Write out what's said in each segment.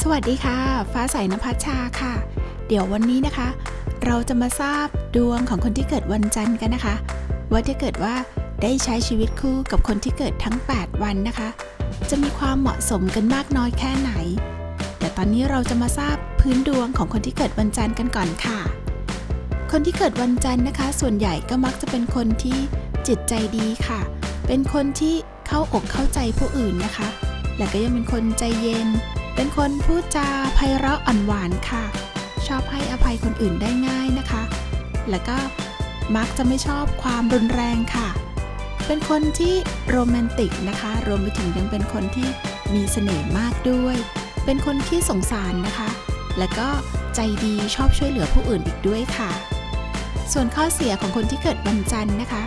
สวัสดีค่ะ ฟ้าใสนภัชชาค่ะ เดี๋ยววันนี้นะคะ เราจะมาทราบดวงของคนที่เกิดวันจันทร์กันนะคะ ว่าถ้าเกิดว่าได้ใช้ชีวิตคู่กับคนที่เกิดทั้ง 8 วันนะคะ จะมีความเหมาะสมกันมากน้อยแค่ไหน แต่ตอนนี้เราจะมาทราบพื้นดวงของคนที่เกิดวันจันทร์กันก่อนค่ะ คนที่เกิดวันจันทร์นะคะ ส่วนใหญ่ก็มักจะเป็นคนที่จิตใจดีค่ะ เป็นคนที่เข้าอกเข้าใจผู้อื่นนะคะ และก็ยังเป็นคนใจเย็น เป็นคนพูดจาไพเราะอ่อนหวานค่ะ ชอบให้อภัยคนอื่นได้ง่ายนะคะ แล้วก็มักจะไม่ชอบความรุนแรงค่ะ เป็นคนที่โรแมนติกนะคะ รวมไปถึงยังเป็นคนที่มีเสน่ห์มากด้วย เป็นคนที่สงสารนะคะ แล้วก็ใจดีชอบช่วยเหลือผู้อื่นอีกด้วยค่ะ ส่วนข้อเสียของคนที่เกิดวันจันทร์นะคะ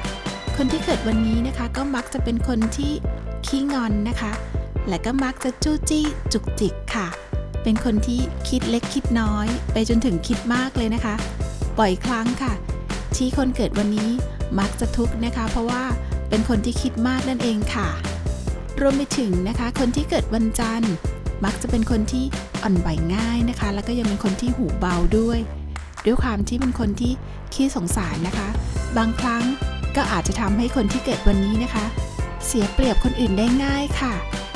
คนที่เกิดวันนี้นะคะก็มักจะเป็นคนที่ขี้งอนนะคะ และก็มักจะจู้จี้จุกจิกค่ะ เป็นคนที่คิดเล็กคิดน้อย ไปจนถึงคิดมากเลยนะคะ บ่อยครั้งค่ะ ที่คนเกิดวันนี้มักจะทุกข์นะคะ เพราะว่าเป็นคนที่คิดมากนั่นเองค่ะ รวมไปถึงนะคะ คนที่เกิดวันจันทร์ มักจะเป็นคนที่อ่อนไหวง่ายนะคะ แล้วก็ยังเป็นคนที่หูเบาด้วย ด้วยความที่เป็นคนที่ขี้สงสารนะคะ บางครั้งก็อาจจะทำให้คนที่เกิดวันนี้นะคะ เสียเปรียบคนอื่นได้ง่ายค่ะ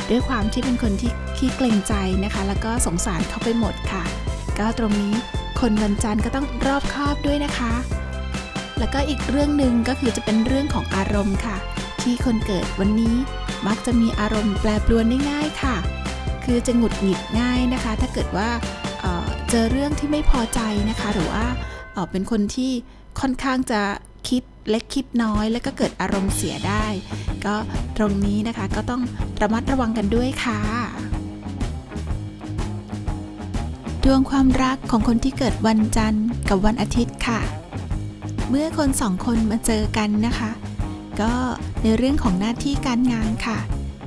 ด้วยความที่เป็นคนที่ขี้เกรงใจนะคะ แล้วก็สงสารเขาไปหมดค่ะ ก็ตรงนี้คนวันจันทร์ก็ต้องรอบคอบด้วยนะคะ แล้วก็อีกเรื่องหนึ่งก็คือจะเป็นเรื่องของอารมณ์ค่ะ ที่คนเกิดวันนี้มักจะมีอารมณ์แปรปรวนได้ง่ายค่ะ คือจะหงุดหงิดง่ายนะคะ ถ้าเกิดว่าเเจอเรื่องที่ไม่พอใจนะคะ หรือว่าเเป็นคนที่ค่อนข้างจะ คิดเล็กคิดน้อยแล้วก็เกิดอารมณ์เสียได้ ก็ตรงนี้นะคะก็ต้องระมัดระวังกันด้วยค่ะ ดวงความรักของคนที่เกิดวันจันทร์กับวันอาทิตย์ค่ะ เมื่อคนสองคนมาเจอกันนะคะ ก็ในเรื่องของหน้าที่การงานค่ะ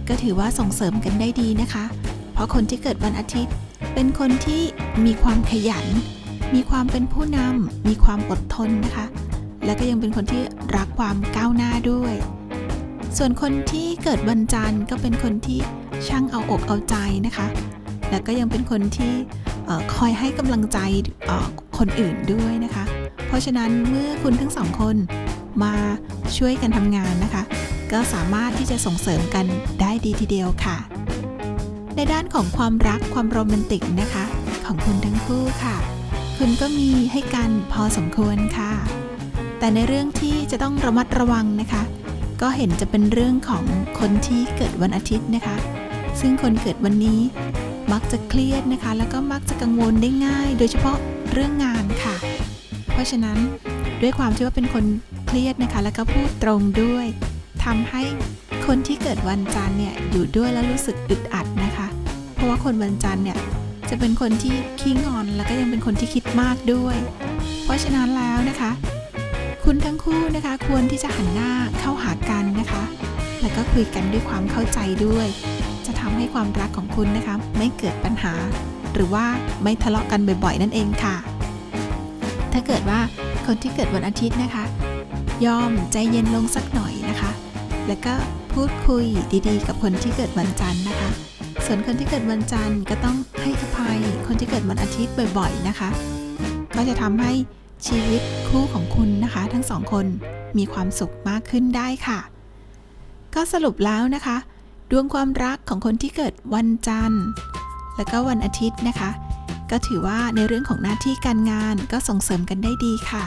ก็ถือว่าส่งเสริมกันได้ดีนะคะ เพราะคนที่เกิดวันอาทิตย์ เป็นคนที่มีความขยัน มีความเป็นผู้นำมีความอดทนนะคะ และก็ยังเป็นคนที่รักความก้าวหน้าด้วย ส่วนคนที่เกิดวันจันทร์ก็เป็นคนที่ช่างเอาอกเอาใจนะคะ และก็ยังเป็นคนที่คอยให้กำลังใจคนอื่นด้วยนะคะ เพราะฉะนั้นเมื่อคุณทั้งสองคนมาช่วยกันทำงานนะคะ ก็สามารถที่จะส่งเสริมกันได้ดีทีเดียวค่ะ ในด้านของความรักความโรแมนติกนะคะ ของคุณทั้งคู่ค่ะ คุณก็มีให้กันพอสมควรค่ะ แต่ในเรื่องที่จะต้องระมัดระวังนะคะ ก็เห็นจะเป็นเรื่องของคนที่เกิดวันอาทิตย์นะคะ ซึ่งคนเกิดวันนี้มักจะเครียดนะคะ แล้วก็มักจะกังวลได้ง่าย โดยเฉพาะเรื่องงานค่ะ เพราะฉะนั้นด้วยความที่ว่าเป็นคนเครียดนะคะ แล้วก็พูดตรงด้วยทำให้คนที่เกิดวันจันทร์เนี่ยอยู่ด้วยแล้วรู้สึกอึดอัดนะคะ เพราะว่าคนวันจันทร์เนี่ยจะเป็นคนที่ขี้งอนแล้วก็ยังเป็นคนที่คิดมากด้วย เพราะฉะนั้นแล้วนะคะ คุณทั้งคู่นะคะ ควรที่จะหันหน้าเข้าหากันนะคะ แล้วก็คุยกันด้วยความเข้าใจด้วย จะทำให้ความรักของคุณนะคะ ไม่เกิดปัญหา หรือว่าไม่ทะเลาะกันบ่อยๆ นั่นเองค่ะ ถ้าเกิดว่าคนที่เกิดวันอาทิตย์นะคะ ยอมใจเย็นลงสักหน่อยนะคะ แล้วก็พูดคุยดีๆ กับคนที่เกิดวันจันทร์นะคะ ส่วนคนที่เกิดวันจันทร์ก็ต้องให้อภัยคนที่เกิดวันอาทิตย์บ่อย ๆ นะคะ ก็จะทำให้ ชีวิตคู่ของคุณนะคะ ทั้งสองคนมีความสุขมากขึ้นได้ค่ะ ก็สรุปแล้วนะคะ ดวงความรักของคนที่เกิดวันจันทร์ แล้วก็วันอาทิตย์นะคะ ก็ถือว่าในเรื่องของหน้าที่การงานก็ส่งเสริมกันได้ดีค่ะ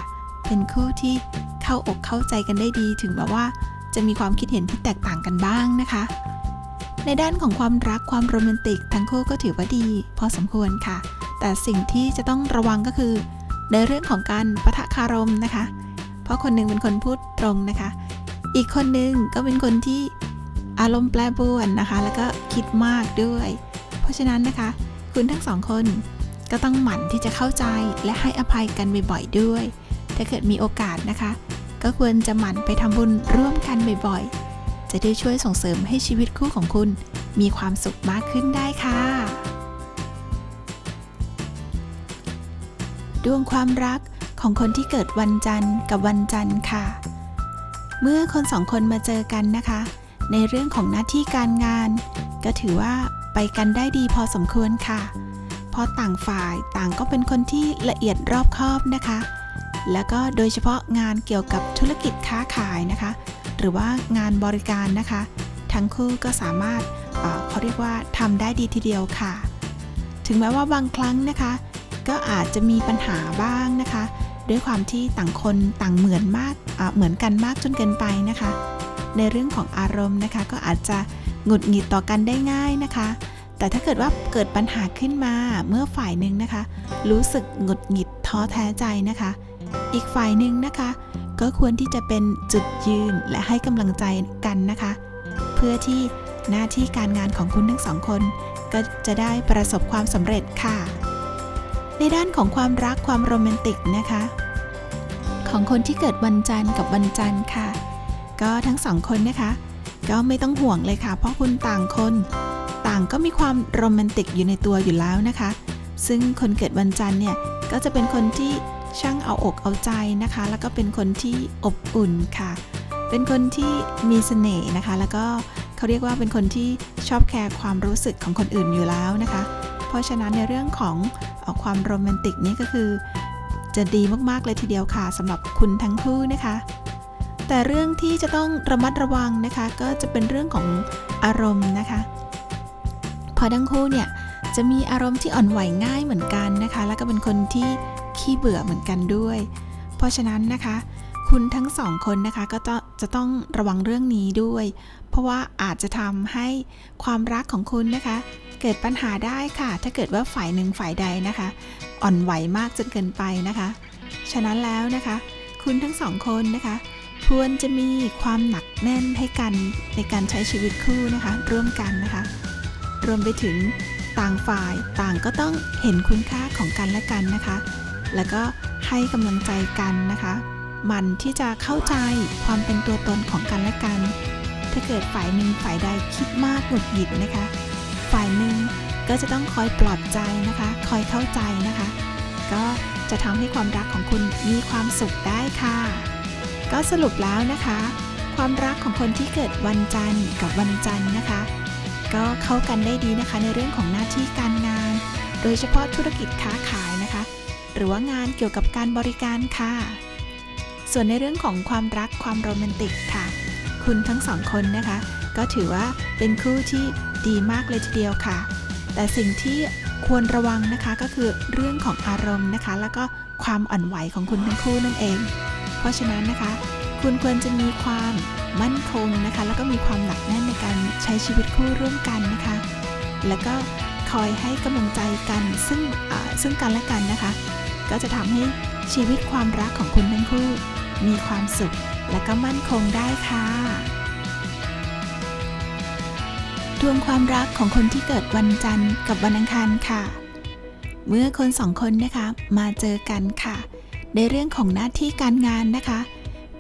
เป็นคู่ที่เข้าอกเข้าใจกันได้ดีถึงแบบว่าจะมีความคิดเห็นที่แตกต่างกันบ้างนะคะ ในด้านของความรักความโรแมนติก ทั้งคู่ก็ถือว่าดี พอสมควรค่ะ แต่สิ่งที่จะต้องระวังก็คือ ในเรื่องของการปะทะคารมนะคะ เพราะคนหนึ่งเป็นคนพูดตรงนะคะ อีกคนหนึ่งก็เป็นคนที่อารมณ์แปรปรวนนะคะ แล้วก็คิดมากด้วย เพราะฉะนั้นนะคะ คุณทั้งสองคนก็ต้องหมั่นที่จะเข้าใจและให้อภัยกันบ่อยๆด้วย ถ้าเกิดมีโอกาสนะคะ ก็ควรจะหมั่นไปทำบุญร่วมกันบ่อยๆ จะได้ช่วยส่งเสริมให้ชีวิตคู่ของคุณ มีความสุขมากขึ้นได้ค่ะ ดวงความรักของคนที่เกิดวันจันทร์กับวันจันทร์ค่ะ เมื่อคนสองคนมาเจอกันนะคะ ในเรื่องของหน้าที่การงาน ก็ถือว่าไปกันได้ดีพอสมควรค่ะราะต่างฝ่ายต่างก็เป็นคนที่ละเอียดรอบคอบนะคะ แล้วก็โดยเฉพาะงานเกี่ยวกับธุรกิจค้าขายนะคะ หรือว่างานบริการนะคะ ทั้งคู่ก็สามารถเเขาเรียกว่าทำได้ดีทีเดียวค่ะ ถึงแม้ว่าบางครั้งนะคะ ก็อาจจะมีปัญหาบ้างนะคะ ด้วยความที่ต่างคนต่างเหมือนมากเหมือนกันมากจนเกินไปนะคะ ในเรื่องของอารมณ์นะคะ ก็อาจจะหงุดหงิดต่อกันได้ง่ายนะคะ แต่ถ้าเกิดว่าเกิดปัญหาขึ้นมาเมื่อฝ่ายหนึ่งนะคะ รู้สึกหงุดหงิดท้อแท้ใจนะคะ อีกฝ่ายหนึ่งนะคะ ก็ควรที่จะเป็นจุดยืนและให้กำลังใจกันนะคะ เพื่อที่หน้าที่การงานของคุณทั้งสองคน ก็จะได้ประสบความสำเร็จค่ะ ในด้านของความรักความโรแมนติกนะคะ ของคนที่เกิดวันจันทร์กับวันจันทร์ค่ะ ก็ทั้งสองคนนะคะ ก็ไม่ต้องห่วงเลยค่ะ เพราะคุณต่างคน ต่างก็มีความโรแมนติกอยู่ในตัวอยู่แล้วนะคะ ซึ่งคนเกิดวันจันทร์เนี่ยก็จะเป็นคนที่ช่างเอาอกเอาใจนะคะ แล้วก็เป็นคนที่อบอุ่นค่ะ เป็นคนที่มีเสน่ห์นะคะ แล้วก็เขาเรียกว่าเป็นคนที่ชอบแคร์ความรู้สึกของคนอื่นอยู่แล้วนะคะ เพราะฉะนั้นในเรื่องของออความโรแมนติกนี่ก็คือ จะดีมากๆเลยทีเดียวค่ะสำหรับคุณทั้งคู่นะคะ แต่เรื่องที่จะต้องระมัดระวังนะคะ ก็จะเป็นเรื่องของอารมณ์นะคะเพอทั้งคู่เนี่ยจะมีอารมณ์ที่อ่อนไหวง่ายเหมือนกันนะคะ แล้วก็เป็นคนที่ขี้เบื่อเหมือนกันด้วย เพราะฉะนั้นนะคะ คุณทั้งสองคนนะคะก็จะจะต้องระวังเรื่องนี้ด้วย เพราะว่าอาจจะทำให้ความรักของคุณนะคะ เกิดปัญหาได้ค่ะ ถ้าเกิดว่าฝ่ายหนึ่งฝ่ายใดนะคะ อ่อนไหวมากจนเกินไปนะคะ ฉะนั้นแล้วนะคะ คุณทั้งสองคนนะคะควรจะมีความหนักแน่นให้กันในการใช้ชีวิตคู่นะคะ ร่วมกันนะคะ รวมไปถึงต่างฝ่ายต่างก็ต้องเห็นคุณค่าของกันและกันนะคะ แล้วก็ให้กำลังใจกันนะคะ มันที่จะเข้าใจความเป็นตัวตนของกันและกัน ถ้าเกิดฝ่ายหนึ่งฝ่ายใดคิดมากหงุดหงิดนะคะ ฝ่ายหนึ่งก็จะต้องคอยปลอบใจนะคะ คอยเข้าใจนะคะ ก็จะทำให้ความรักของคุณมีความสุขได้ค่ะ ก็สรุปแล้วนะคะ ความรักของคนที่เกิดวันจันทร์กับวันจันทร์นะคะ ก็เข้ากันได้ดีนะคะในเรื่องของหน้าที่การงาน โดยเฉพาะธุรกิจค้าขายนะคะ หรือว่างานเกี่ยวกับการบริการค่ะ ส่วนในเรื่องของความรักความโรแมนติกค่ะ คุณทั้งสองคนนะคะ ก็ถือว่าเป็นคู่ที่ดีมากเลยทีเดียวค่ะ แต่สิ่งที่ควรระวังนะคะก็คือเรื่องของอารมณ์นะคะ แล้วก็ความอ่อนไหวของคุณทั้งคู่นั่นเอง เพราะฉะนั้นนะคะ คุณควรจะมีความมั่นคงนะคะ แล้วก็มีความหนักแน่นในการใช้ชีวิตคู่ร่วมกันนะคะ แล้วก็คอยให้กำลังใจกันซึ่งซึ่งกันและกันนะคะ ก็จะทำให้ชีวิตความรักของคุณทั้งคู่ มีความสุข และก็มั่นคงได้ค่ะ ดวงความรักของคนที่เกิดวันจันทร์กับวันอังคารค่ะ เมื่อคนสองคนนะคะมาเจอกันค่ะ ในเรื่องของหน้าที่การงานนะคะ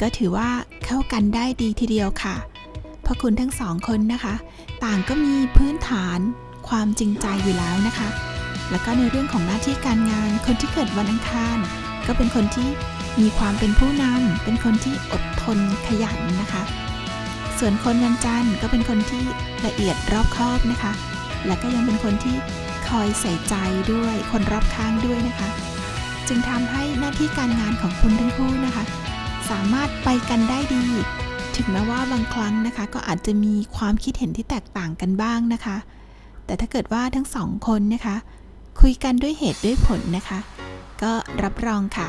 ก็ถือว่าเข้ากันได้ดีทีเดียวค่ะ เพราะคุณทั้งสองคนนะคะ ต่างก็มีพื้นฐานความจริงใจอยู่แล้วนะคะ แล้วก็ในเรื่องของหน้าที่การงานคนที่เกิดวันอังคาร ก็เป็นคนที่ มีความเป็นผู้นำเป็นคนที่อดทนขยันนะคะ ส่วนคนวันจันทร์ก็เป็นคนที่ละเอียดรอบคอบนะคะ และก็ยังเป็นคนที่คอยใส่ใจด้วยคนรอบข้างด้วยนะคะ จึงทำให้หน้าที่การงานของคุณทั้งคู่นะคะ สามารถไปกันได้ดี ถึงแม้ว่าบางครั้งนะคะ ก็อาจจะมีความคิดเห็นที่แตกต่างกันบ้างนะคะ แต่ถ้าเกิดว่าทั้งสองคนนะคะ คุยกันด้วยเหตุด้วยผลนะคะ ก็รับรองค่ะ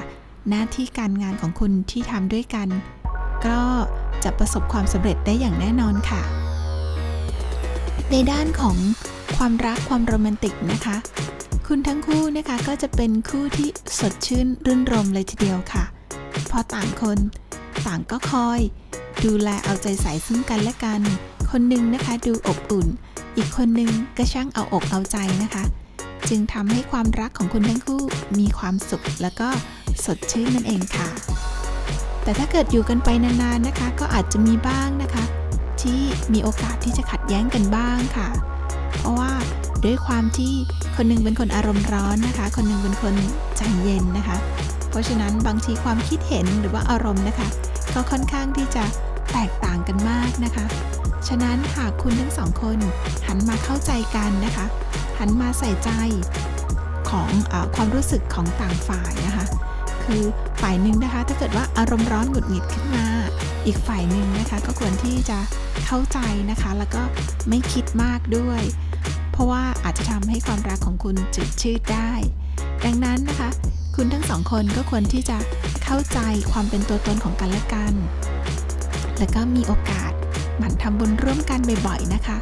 หน้าที่การงานของคุณที่ทำด้วยกัน ก็จะประสบความสำเร็จได้อย่างแน่นอนค่ะ ในด้านของความรักความโรแมนติกนะคะ คุณทั้งคู่นะคะก็จะเป็นคู่ที่สดชื่นรื่นรมเลยทีเดียวค่ะพราะต่างคนต่างก็คอย ดูแลเอาใจใส่ซึ่งกันและกัน คนหนึ่งนะคะดูอบอุ่น อีกคนหนึ่งก็ช่างเอาอกเอาใจนะคะ จึงทำให้ความรักของคุณทั้งคู่มีความสุขแล้วก็ สดชื่นนั่นเองค่ะ แต่ถ้าเกิดอยู่กันไปนานๆนะคะ ก็อาจจะมีบ้างนะคะ ที่มีโอกาสที่จะขัดแย้งกันบ้างค่ะ เพราะว่าด้วยความที่คนหนึงเป็นคนอารมณ์ร้อนนะคะ คนหนึงเป็นคนใจเย็นนะคะ เพราะฉะนั้นบางทีความคิดเห็นหรือว่าอารมณ์นะคะ ก็ค่อนข้างที่จะแตกต่างกันมากนะคะ ฉะนั้นหากคุณทั้งสองคนหันมาเข้าใจกันนะคะ หันมาใส่ใจของอความรู้สึกของต่างฝ่ายนะคะ คือฝ่ายหนึ่งนะคะ ถ้าเกิดว่าอารมณ์ร้อนหงุดหงิดขึ้นมา อีกฝ่ายหนึ่งนะคะ ก็ควรที่จะเข้าใจนะคะ แล้วก็ไม่คิดมากด้วย เพราะว่าอาจจะทำให้ความรักของคุณจืดชืดได้ ดังนั้นนะคะ คุณทั้งสองคนก็ควรที่จะเข้าใจความเป็นตัวตนของกันและกัน แล้วก็มีโอกาสหมั่นทำบุญร่วมกันบ่อยๆนะคะ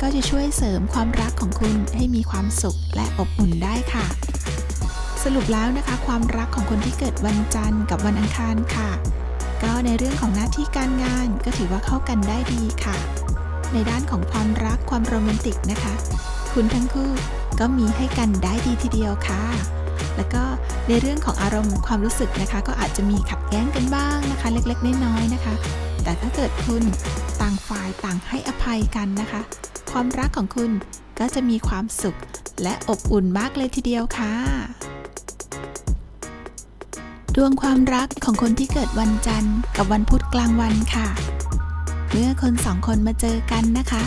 ก็จะช่วยเสริมความรักของคุณให้มีความสุขและอบอุ่นได้ค่ะ สรุปแล้วนะคะ ความรักของคนที่เกิดวันจันทร์กับวันอังคารค่ะ ก็ในเรื่องของหน้าที่การงานก็ถือว่าเข้ากันได้ดีค่ะ ในด้านของความรักความโรแมนติกนะคะ คุณทั้งคู่ก็มีให้กันได้ดีทีเดียวค่ะ แล้วก็ในเรื่องของอารมณ์ความรู้สึกนะคะ ก็อาจจะมีขัดแย้งกันบ้างนะคะ เล็กๆน้อยๆนะคะ แต่ถ้าเกิดคุณต่างฝ่ายต่างให้อภัยกันนะคะ ความรักของคุณก็จะมีความสุขและอบอุ่นมากเลยทีเดียวค่ะ ดวงความรักของคนที่เกิดวันจันทร์กับวันพุธกลางวันค่ะ เมื่อคนสองคนมาเจอกันนะคะ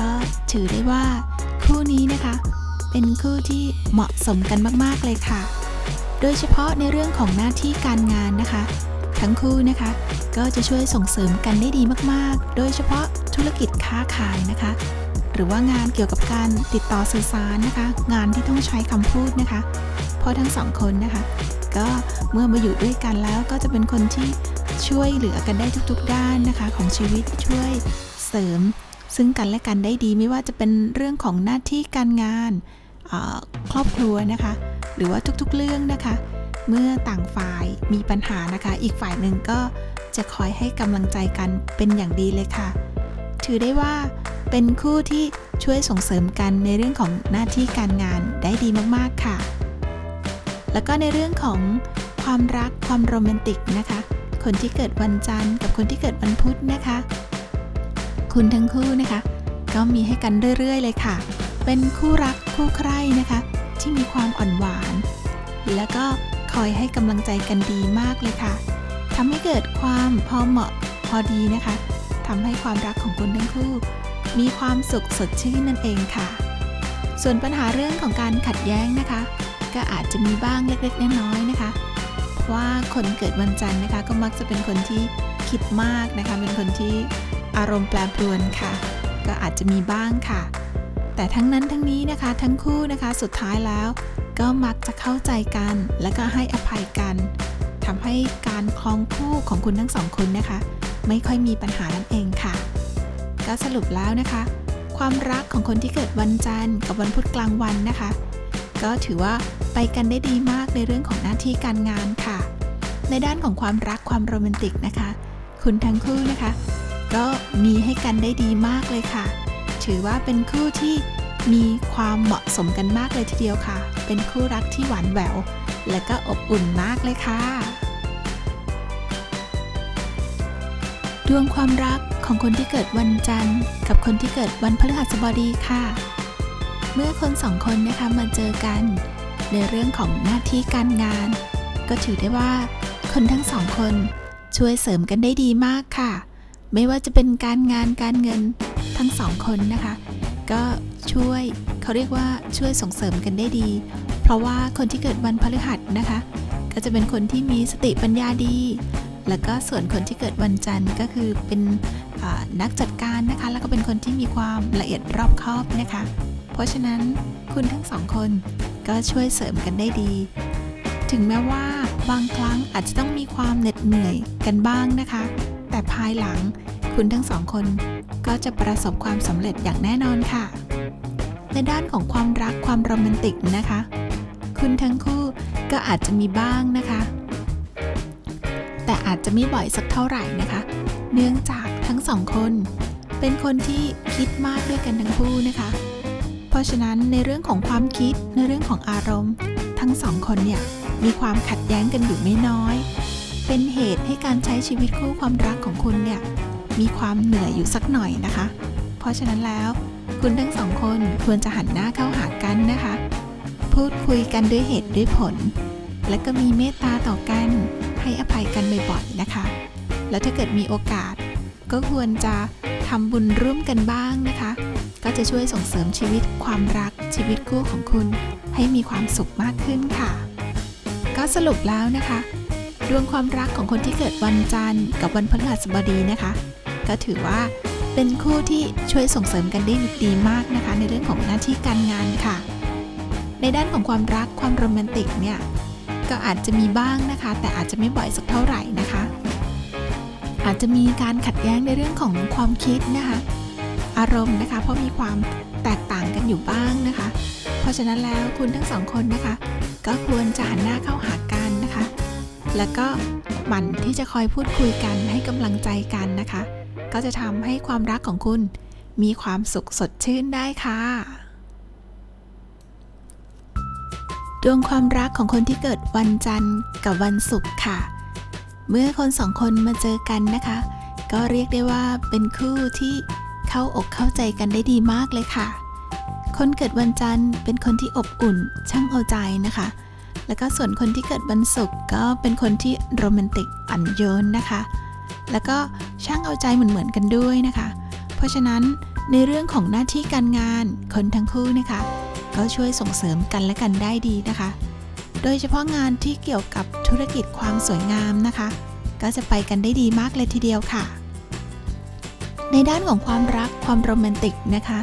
ก็ถือได้ว่าคู่นี้นะคะ เป็นคู่ที่เหมาะสมกันมากๆเลยค่ะ โดยเฉพาะในเรื่องของหน้าที่การงานนะคะ ทั้งคู่นะคะ ก็จะช่วยส่งเสริมกันได้ดีมากๆ โดยเฉพาะธุรกิจค้าขายนะคะ หรือว่างานเกี่ยวกับการติดต่อสื่อสารนะคะ งานที่ต้องใช้คำพูดนะคะ เพราะทั้งสองคนนะคะ ก็เมื่อมาอยู่ด้วยกันแล้วก็จะเป็นคนที่ช่วยเหลือกันได้ทุกๆ ด้านนะคะ ของชีวิตช่วยเสริม ซึ่งกันและกันได้ดีไม่ว่าจะเป็นเรื่องของหน้าที่การงานครอบครัวนะคะ หรือว่าทุกๆเรื่องนะคะ เมื่อต่างฝ่ายมีปัญหานะคะ อีกฝ่ายหนึ่งก็จะคอยให้กำลังใจกันเป็นอย่างดีเลยค่ะ ถือได้ว่าเป็นคู่ที่ช่วยส่งเสริมกันในเรื่องของหน้าที่การงานได้ดีมากๆค่ะ แล้วก็ในเรื่องของความรักความโรแมนติกนะคะ คนที่เกิดวันจันทร์กับคนที่เกิดวันพุธนะคะ คุณทั้งคู่นะคะ ก็มีให้กันเรื่อย ๆ เลยค่ะ เป็นคู่รักคู่ใคร่นะคะ ที่มีความอ่อนหวาน แล้วก็คอยให้กำลังใจกันดีมากเลยค่ะทำให้เกิดความพอเหมาะพอดีนะคะทำให้ความรักของคุณทั้งคู่ มีความสุขสดชื่นนั่นเองค่ะ ส่วนปัญหาเรื่องของการขัดแย้งนะคะ ก็อาจจะมีบ้างเล็กๆน้อยๆนะคะเพราะว่าคนเกิดวันจันทร์นะคะ ก็มักจะเป็นคนที่คิดมากนะคะ เป็นคนที่อารมณ์แปรปรวนค่ะ ก็อาจจะมีบ้างค่ะ แต่ทั้งนั้นทั้งนี้นะคะ ทั้งคู่นะคะสุดท้ายแล้ว ก็มักจะเข้าใจกัน และก็ให้อภัยกันทำให้การคลองคู่ของคุณทั้งสองคนนะคะ ไม่ค่อยมีปัญหานั่นเองค่ะ ก็สรุปแล้วนะคะ ความรักของคนที่เกิดวันจันทร์กับวันพุธกลางวันนะคะ ก็ถือว่า ไปกันได้ดีมากในเรื่องของหน้าที่การงานค่ะ ในด้านของความรักความโรแมนติกนะคะ คุณทั้งคู่นะคะ ก็มีให้กันได้ดีมากเลยค่ะ ถือว่าเป็นคู่ที่มีความเหมาะสมกันมากเลยทีเดียวค่ะ เป็นคู่รักที่หวานแหวว และก็อบอุ่นมากเลยค่ะ ดวงความรักของคนที่เกิดวันจันทร์ กับคนที่เกิดวันพฤหัสบดีค่ะ เมื่อคนสองคนนะคะมาเจอกัน ในเรื่องของหน้าที่การงาน ก็ถือได้ว่า คนทั้งสองคนช่วยเสริมกันได้ดีมากค่ะ ไม่ว่าจะเป็นการงานการเงินทั้งสองคนนะคะ ก็ช่วยเขาเรียกว่าช่วยส่งเสริมกันได้ดี เพราะว่าคนที่เกิดวันพฤหัสนะคะ ก็จะเป็นคนที่มีสติปัญญาดี แล้วก็ส่วนคนที่เกิดวันจันทร์ก็คือเป็นนักจัดการนะคะ แล้วก็เป็นคนที่มีความละเอียดรอบคอบนะคะ เพราะฉะนั้นคุณทั้งสองคน ก็ช่วยเสริมกันได้ดี ถึงแม้ว่าบางครั้งอาจจะต้องมีความเหน็ดเหนื่อยกันบ้างนะคะ แต่ภายหลังคุณทั้งสองคนก็จะประสบความสำเร็จอย่างแน่นอนค่ะ ในด้านของความรักความโรแมนติกนะคะ คุณทั้งคู่ก็อาจจะมีบ้างนะคะ แต่อาจจะไม่บ่อยสักเท่าไหร่นะคะ เนื่องจากทั้งสองคน เป็นคนที่คิดมากด้วยกันทั้งคู่นะคะ เพราะฉะนั้นในเรื่องของความคิดในเรื่องของอารมณ์ ทั้งสองคนเนี่ยมีความขัดแย้งกันอยู่ไม่น้อย เป็นเหตุให้การใช้ชีวิตคู่ความรักของคุณเนี่ยมีความเหนื่อยอยู่สักหน่อยนะคะ เพราะฉะนั้นแล้วคุณทั้งสองคนควรจะหันหน้าเข้าหากันนะคะ พูดคุยกันด้วยเหตุด้วยผล และก็มีเมตตาต่อกันให้อภัยกันบ่อยๆนะคะ แล้วถ้าเกิดมีโอกาส ก็ควรจะทำบุญร่วมกันบ้างนะคะ ก็จะช่วยส่งเสริมชีวิตความรักชีวิตคู่ของคุณให้มีความสุขมากขึ้นค่ะ ก็สรุปแล้วนะคะ ดวงความรักของคนที่เกิดวันจันทร์กับวันพฤหัสบดีนะคะ ก็ถือว่าเป็นคู่ที่ช่วยส่งเสริมกันได้ดีมากนะคะ ในเรื่องของหน้าที่การงานค่ะ ในด้านของความรักความโรแมนติกเนี่ยก็อาจจะมีบ้างนะคะ แต่อาจจะไม่บ่อยสักเท่าไหร่นะคะ อาจจะมีการขัดแย้งในเรื่องของความคิดนะคะ อารมณ์นะคะ เพราะมีความแตกต่างกันอยู่บ้างนะคะ เพราะฉะนั้นแล้วคุณทั้งสองคนนะคะ ก็ควรจะหันหน้าเข้าหากันนะคะ แล้วก็หมั่นที่จะคอยพูดคุยกันให้กำลังใจกันนะคะ ก็จะทำให้ความรักของคุณมีความสุขสดชื่นได้ค่ะ ดวงความรักของคนที่เกิดวันจันทร์กับวันศุกร์ค่ะ เมื่อคนสองคนมาเจอกันนะคะ ก็เรียกได้ว่าเป็นคู่ที่ เข้าอกเข้าใจกันได้ดีมากเลยค่ะ คนเกิดวันจันทร์เป็นคนที่อบอุ่น ช่างเอาใจนะคะ แล้วก็ส่วนคนที่เกิดวันศุกร์ก็เป็นคนที่โรแมนติกอ่อนโยนนะคะ แล้วก็ช่างเอาใจเหมือนๆกันด้วยนะคะ เพราะฉะนั้นในเรื่องของหน้าที่การงานคนทั้งคู่นะคะ ก็ช่วยส่งเสริมกันและกันได้ดีนะคะ โดยเฉพาะงานที่เกี่ยวกับธุรกิจความสวยงามนะคะ ก็จะไปกันได้ดีมากเลยทีเดียวค่ะ ในด้านของความรักความโรแมนติกนะคะ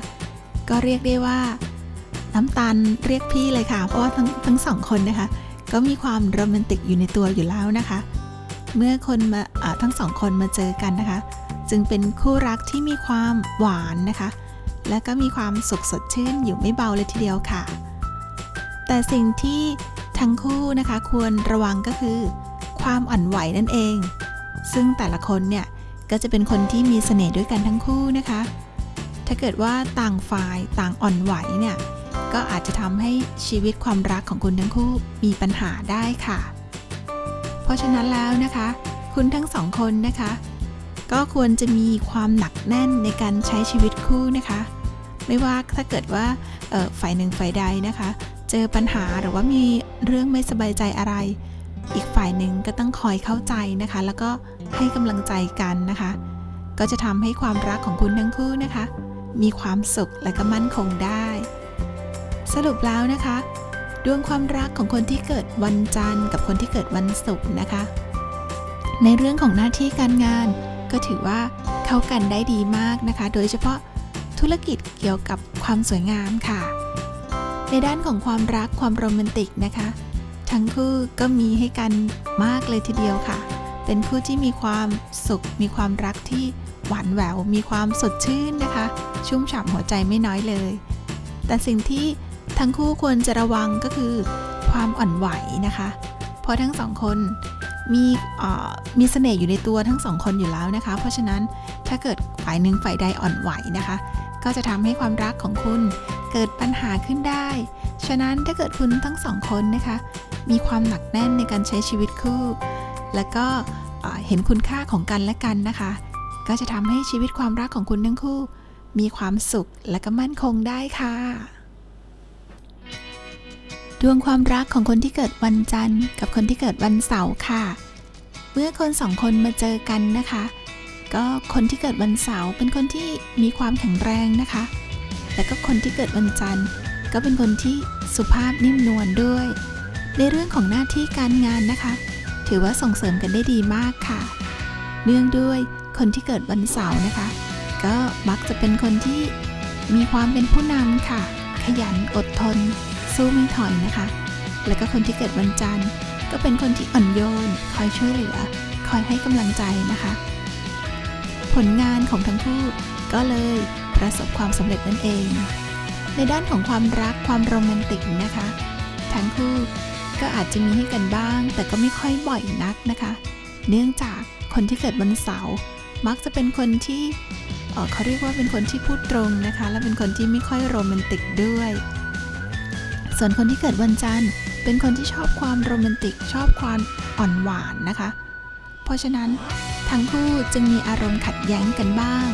ก็เรียกได้ว่า น้ำตาลเรียกพี่เลยค่ะ เพราะว่าทั้งทั้งสองคนนะคะ ก็มีความโรแมนติกอยู่ในตัวอยู่แล้วนะคะ เมื่อคนมาาทั้งสองคนมาเจอกันนะคะ จึงเป็นคู่รักที่มีความหวานนะคะ และก็มีความสุขสดชื่นอยู่ไม่เบาเลยทีเดียวค่ะ แต่สิ่งที่ทั้งคู่นะคะควรระวังก็คือ ความอ่อนไหวนั่นเอง ซึ่งแต่ละคนเนี่ย ก็จะเป็นคนที่มีเสน่ห์ด้วยกันทั้งคู่นะคะ ถ้าเกิดว่าต่างฝ่ายต่างอ่อนไหวเนี่ย ก็อาจจะทำให้ชีวิตความรักของคุณทั้งคู่มีปัญหาได้ค่ะ เพราะฉะนั้นแล้วนะคะ คุณทั้งสองคนนะคะ ก็ควรจะมีความหนักแน่นในการใช้ชีวิตคู่นะคะ ไม่ว่าถ้าเกิดว่าฝ่ายหนึ่งฝ่ายใดนะคะ เจอปัญหาหรือว่ามีเรื่องไม่สบายใจอะไร อีกฝ่ายหนึ่งก็ต้องคอยเข้าใจนะคะ แล้วก็ ให้กำลังใจกันนะคะ ก็จะทำให้ความรักของคุณทั้งคู่นะคะ มีความสุขและก็มั่นคงได้ สรุปแล้วนะคะ ดวงความรักของคนที่เกิดวันจันทร์ กับคนที่เกิดวันศุกร์นะคะ ในเรื่องของหน้าที่การงาน ก็ถือว่าเข้ากันได้ดีมากนะคะ โดยเฉพาะธุรกิจเกี่ยวกับความสวยงามค่ะ ในด้านของความรักความโรแมนติกนะคะ ทั้งคู่ก็มีให้กันมากเลยทีเดียวค่ะ เป็นคู่ที่มีความสุข มีความรักที่หวานแหวว มีความสดชื่นนะคะ ชุ่มฉ่ำหัวใจไม่น้อยเลย แต่สิ่งที่ทั้งคู่ควรจะระวังก็คือ ความอ่อนไหวนะคะ เพราะทั้งสองคนมีเอ่อมีเสน่ห์อยู่ในตัวทั้งสองคนอยู่แล้วนะคะ เพราะฉะนั้นถ้าเกิดฝ่ายหนึ่งฝ่ายใดอ่อนไหวนะคะ ก็จะทำให้ความรักของคุณเกิดปัญหาขึ้นได้ ฉะนั้นถ้าเกิดคุณทั้งสองคนนะคะ มีความหนักแน่นในการใช้ชีวิตคู่ แล้วก็เห็นคุณค่าของกันและกันนะคะ ก็จะทำให้ชีวิตความรักของคุณทั้งคู่ มีความสุขและก็มั่นคงได้ค่ะ ดวงความรักของคนที่เกิดวันจันทร์ กับคนที่เกิดวันเสาร์ค่ะ เมื่อคนสองคนมาเจอกันนะคะ ก็คนที่เกิดวันเสาร์เป็นคนที่มีความแข็งแรงนะคะ และก็คนที่เกิดวันจันทร์ ก็เป็นคนที่สุภาพนิ่มนวลด้วย ในเรื่องของหน้าที่การงานนะคะ ถือว่าส่งเสริมกันได้ดีมากค่ะ เนื่องด้วยคนที่เกิดวันเสาร์นะคะ ก็มักจะเป็นคนที่มีความเป็นผู้นำค่ะ ขยันอดทน สู้ไม่ถอยนะคะ แล้วก็คนที่เกิดวันจันทร์ ก็เป็นคนที่อ่อนโยน คอยช่วยเหลือ คอยให้กำลังใจนะคะ ผลงานของทั้งคู่ก็เลยประสบความสำเร็จนั่นเอง ในด้านของความรักความโรแมนติกนะคะ ทั้งคู่ ก็อาจจะมีให้กันบ้าง แต่ก็ไม่ค่อยบ่อยนักนะคะ เนื่องจากคนที่เกิดวันเสาร์มักจะเป็นคนที่เออเขาเรียกว่าเป็นคนที่พูดตรงนะคะ และเป็นคนที่ไม่ค่อยโรแมนติกด้วย ส่วนคนที่เกิดวันจันทร์ เป็นคนที่ชอบความโรแมนติก ชอบความอ่อนหวานนะคะ เพราะฉะนั้นทั้งคู่จึงมีอารมณ์ขัดแย้งกันบ้าง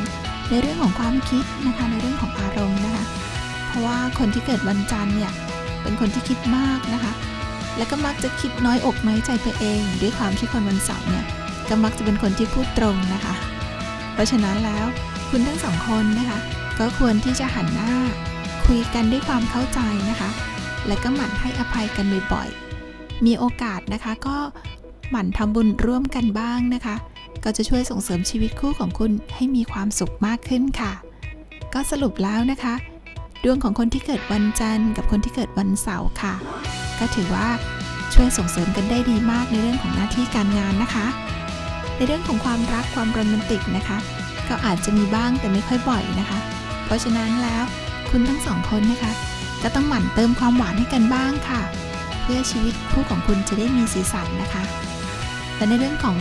ในเรื่องของความคิดนะคะในเรื่องของอารมณ์นะคะ เพราะว่าคนที่เกิดวันจันทร์เนี่ยเป็นคนที่คิดมากนะคะ แล้วก็มักจะคิดน้อยอกน้อยใจไปเอง ด้วยความที่คนวันเสาร์เนี่ยก็มักจะเป็นคนที่พูดตรงนะคะ เพราะฉะนั้นแล้วคุณทั้งสองคนนะคะ ก็ควรที่จะหันหน้า คุยกันด้วยความเข้าใจนะคะ และก็หมั่นให้อภัยกันบ่อยๆมีโอกาสนะคะก็หมั่นทำบุญร่วมกันบ้างนะคะ ก็จะช่วยส่งเสริมชีวิตคู่ของคุณให้มีความสุขมากขึ้นค่ะ ก็สรุปแล้วนะคะ ดวงของคนที่เกิดวันจันทร์กับคนที่เกิดวันเสาร์ค่ะ ก็ถือว่าช่วยส่งเสริมกันได้ดีมากในเรื่องของหน้าที่การงานนะคะ ในเรื่องของความรักความโรแมนติกนะคะ ก็อาจจะมีบ้างแต่ไม่ค่อยบ่อยนะคะ เพราะฉะนั้นแล้วคุณทั้งสองคนนะคะก็ต้องหมั่นเติมความหวานให้กันบ้างค่ะ เพื่อชีวิตคู่ของคุณจะได้มีสีสันนะคะ และในเรื่องของ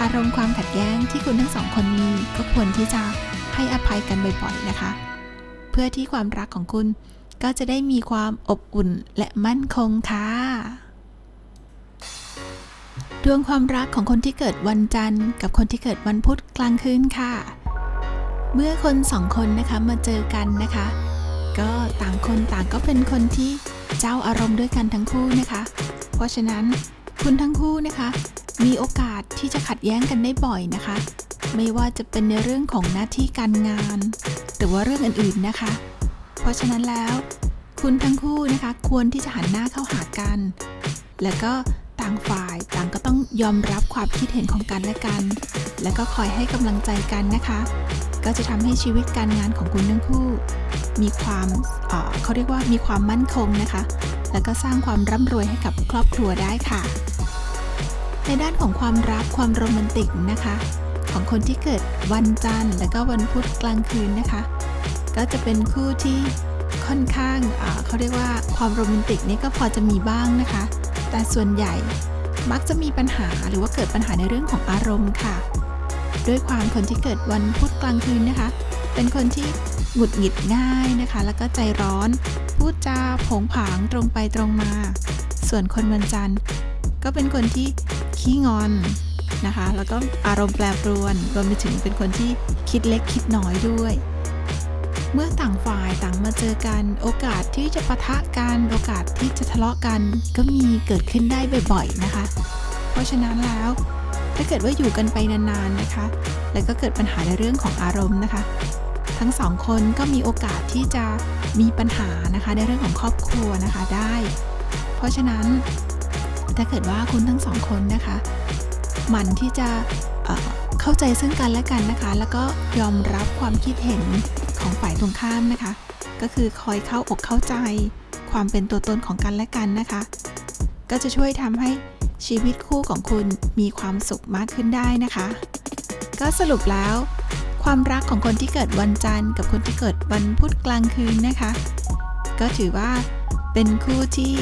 อารมณ์ความขัดแย้งที่คุณทั้งสองคนมีก็ควรที่จะให้อภัยกันบ่อยๆนะคะ เพื่อที่ความรักของคุณ ก็จะได้มีความอบอุ่นและมั่นคงค่ะดวงความรักของคนที่เกิดวันจันทร์ กับคนที่เกิดวันพุธกลางคืนค่ะ เมื่อคนสองคนนะคะมาเจอกันนะคะ ก็ต่างคนต่างก็เป็นคนที่เจ้าอารมณ์ด้วยกันทั้งคู่นะคะ เพราะฉะนั้นคุณทั้งคู่นะคะ มีโอกาสที่จะขัดแย้งกันได้บ่อยนะคะ ไม่ว่าจะเป็นในเรื่องของหน้าที่การงาน หรือว่าเรื่องอื่นๆนะคะ ราะฉะนั้นแล้ว คุณทั้งคู่นะคะควรที่จะหันหน้าเข้าหากัน แล้วก็ต่างฝ่ายต่างก็ต้องยอมรับความคิดเห็นของกันและกัน แล้วก็คอยให้กำลังใจกันนะคะ ก็จะทำให้ชีวิตการงานของคุณทั้งคู่ มีความเออเขาเรียกว่ามีความมั่นคงนะคะ แล้วก็สร้างความร่ำรวยให้กับครอบครัวได้ค่ะ ในด้านของความรักความโรแมนติกนะคะ ของคนที่เกิดวันจันทร์ และก็วันพุธกลางคืนนะคะ ก็จะเป็นคู่ที่ค่อนข้างเขาเรียกว่าความโรแมนติกนี่ก็พอจะมีบ้างนะคะ แต่ส่วนใหญ่มักจะมีปัญหาหรือว่าเกิดปัญหาในเรื่องของอารมณ์ค่ะ ด้วยความคนที่เกิดวันพุธกลางคืนนะคะ เป็นคนที่หงุดหงิดง่ายนะคะ แล้วก็ใจร้อน พูดจาผงผางตรงไปตรงมา ส่วนคนวันจันทร์ ก็เป็นคนที่ขี้งอนนะคะ แล้วก็อารมณ์แปรปรวน รวมไปถึงเป็นคนที่คิดเล็กคิดน้อยด้วย เมื่อต่างฝ่ายต่างมาเจอกัน โอกาสที่จะปะทะกันโอกาสที่จะทะเลาะกันก็มีเกิดขึ้นได้บ่อยๆนะคะ เพราะฉะนั้นแล้วถ้าเกิดว่าอยู่กันไปนานๆนะคะ แล้วก็เกิดปัญหาในเรื่องของอารมณ์นะคะ ทั้งสองคนก็มีโอกาสที่จะมีปัญหานะคะในเรื่องของครอบครัวนะคะได้ เพราะฉะนั้นถ้าเกิดว่าคุณทั้งสองคนนะคะหมั่นที่จะเอ่อเข้าใจซึ่งกันและกันนะคะ แล้วก็ยอมรับความคิดเห็น ของฝ่ายตรงข้ามนะคะ ก็คือคอยเข้าอกเข้าใจ ความเป็นตัวตนของกันและกันนะคะ ก็จะช่วยทำให้ชีวิตคู่ของคุณมีความสุขมากขึ้นได้นะคะ ก็สรุปแล้ว ความรักของคนที่เกิดวันจันทร์ กับคนที่เกิดวันพุธกลางคืนนะคะ ก็ถือว่าเป็นคู่ที่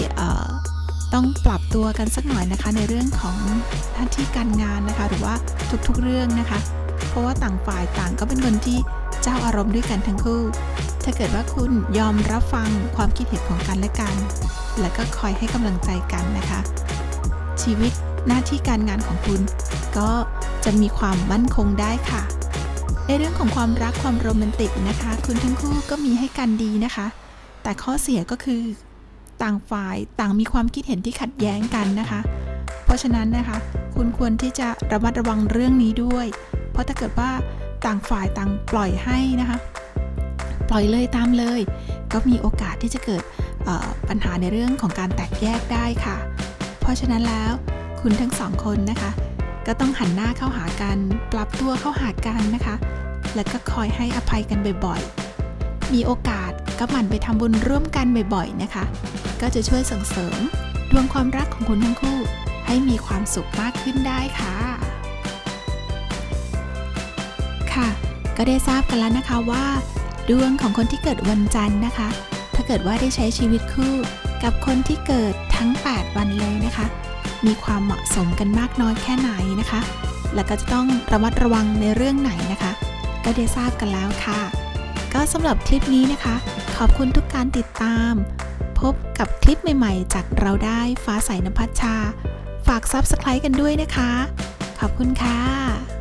ต้องปรับตัวกันสักหน่อยนะคะ ในเรื่องของหน้าที่การงานนะคะ หรือว่าทุกๆเรื่องนะคะ เพราะว่าต่างฝ่ายต่างก็เป็นคนที่ เจ้าอารมณ์ด้วยกันทั้งคู่ ถ้าเกิดว่าคุณยอมรับฟังความคิดเห็นของกันและกัน แล้วก็คอยให้กำลังใจกันนะคะ ชีวิตหน้าที่การงานของคุณ ก็จะมีความมั่นคงได้ค่ะ ในเรื่องของความรักความโรแมนติกนะคะ คุณทั้งคู่ก็มีให้กันดีนะคะ แต่ข้อเสียก็คือ ต่างฝ่ายต่างมีความคิดเห็นที่ขัดแย้งกันนะคะ เพราะฉะนั้นนะคะ คุณควรที่จะระมัดระวังเรื่องนี้ด้วย เพราะถ้าเกิดว่า ต่างฝ่ายต่างปล่อยให้นะคะ ปล่อยเลยตามเลย ก็มีโอกาสที่จะเกิดปัญหาในเรื่องของการแตกแยกได้ค่ะ เพราะฉะนั้นแล้วคุณทั้งสองคนนะคะ ก็ต้องหันหน้าเข้าหากัน ปรับตัวเข้าหากันนะคะ แล้วก็คอยให้อภัยกันบ่อยๆ มีโอกาสก็หมั่นไปทำบุญร่วมกันบ่อยๆนะคะ ก็จะช่วยส่งเสริมดวงความรักของคุณทั้งคู่ ให้มีความสุขมากขึ้นได้ค่ะ ก็ได้ทราบกันแล้วนะคะว่า ดวงของคนที่เกิดวันจันทร์นะคะ ถ้าเกิดว่าได้ใช้ชีวิตคู่ กับคนที่เกิดทั้ง 8 วันเลยนะคะ มีความเหมาะสมกันมากน้อยแค่ไหนนะคะ แล้วก็จะต้องระมัดระวังในเรื่องไหนนะคะ ก็ได้ทราบกันแล้วค่ะ ก็สำหรับคลิปนี้นะคะ ขอบคุณทุกการติดตาม พบกับคลิปใหม่ๆ จากเราได้ฟ้าใสนภัชชา ฝาก Subscribe กันด้วยนะคะ ขอบคุณค่ะ